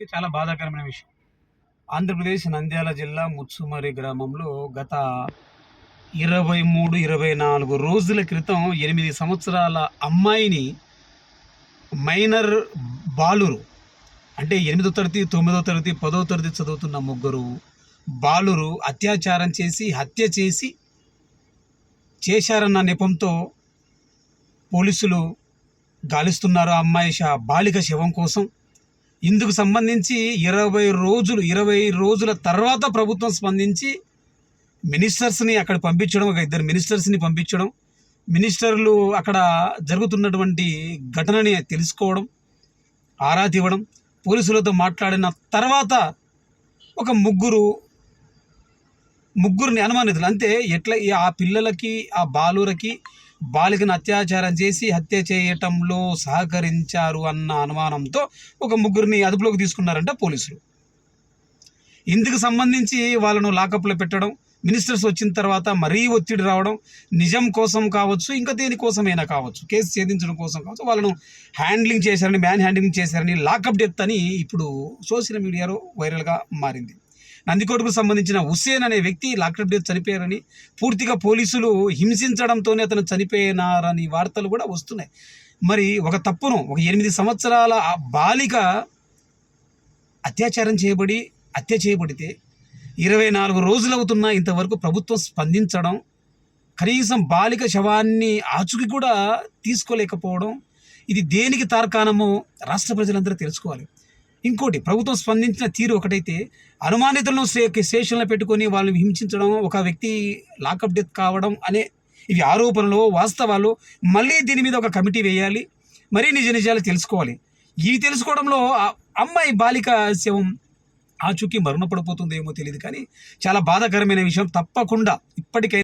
ఇది చాలా బాధాకరమైన విషయం. ఆంధ్రప్రదేశ్ నంద్యాల జిల్లా ముత్సుమరి గ్రామంలో గత ఇరవై మూడు ఇరవై నాలుగు రోజుల క్రితం ఎనిమిది సంవత్సరాల అమ్మాయిని మైనర్ బాలురు అంటే ఎనిమిదో తరగతి తొమ్మిదో తరగతి పదో తరగతి చదువుతున్న ముగ్గురు బాలురు అత్యాచారం చేసి హత్య చేసి చేశారన్న నెపంతో పోలీసులు గాలిస్తున్నారు ఆ అమ్మాయి బాలిక శవం కోసం. ఇందుకు సంబంధించి ఇరవై రోజులు ఇరవై రోజుల తర్వాత ప్రభుత్వం స్పందించి మినిస్టర్స్ని అక్కడ పంపించడం ఒక ఇద్దరు మినిస్టర్స్ని పంపించడం మినిస్టర్లు అక్కడ జరుగుతున్నటువంటి ఘటనని తెలుసుకోవడం ఆరా తీవడం పోలీసులతో మాట్లాడిన తర్వాత ఒక ముగ్గురు ముగ్గురిని అనుమానితులు. అంతే ఎట్లా ఆ పిల్లలకి ఆ బాలురకి బాలికను అత్యాచారం చేసి హత్య చేయటంలో సహకరించారు అన్న అనుమానంతో ఒక ముగ్గురిని అదుపులోకి తీసుకున్నారంట పోలీసులు. ఇందుకు సంబంధించి వాళ్ళను లాకప్లో పెట్టడం మినిస్టర్స్ వచ్చిన తర్వాత మరీ ఒత్తిడి రావడం నిజం కోసం కావచ్చు ఇంకా దేనికోసమైనా కావచ్చు కేసు ఛేదించడం కోసం కావచ్చు వాళ్ళను హ్యాండ్లింగ్ చేశారని మ్యాన్ హ్యాండ్లింగ్ చేశారని లాకప్ డెత్ అని ఇప్పుడు సోషల్ మీడియాలో వైరల్గా మారింది. నందికోటకు సంబంధించిన హుస్సేన్ అనే వ్యక్తి లాక్డౌన్ డెత్ చనిపోయారని పూర్తిగా పోలీసులు హింసించడంతోనే అతను చనిపోయినారని వార్తలు కూడా వస్తున్నాయి. మరి ఒక తప్పును ఒక ఎనిమిది సంవత్సరాల బాలిక అత్యాచారం చేయబడి హత్య చేయబడితే ఇరవై నాలుగు రోజులు అవుతున్నా ఇంతవరకు ప్రభుత్వం స్పందించడం కనీసం బాలిక శవాన్ని ఆచుకి కూడా తీసుకోలేకపోవడం ఇది దేనికి తార్కాణమో రాష్ట్ర ప్రజలందరూ తెలుసుకోవాలి. ఇంకోటి ప్రభుత్వం స్పందించిన తీరు ఒకటైతే అనుమానితులను స్టే- స్టేషన్లో పెట్టుకొని వాళ్ళని హింసించడం ఒక వ్యక్తి లాకప్ డెత్ కావడం అనే ఇవి ఆరోపణలు వాస్తవాలు మళ్ళీ దీని మీద ఒక కమిటీ వేయాలి మరీ నిజ నిజాలు తెలుసుకోవాలి. ఇవి తెలుసుకోవడంలో అమ్మాయి బాలిక శవం ఆచూకీ మరణపడిపోతుందేమో తెలియదు కానీ చాలా బాధాకరమైన విషయం తప్పకుండా ఇప్పటికైనా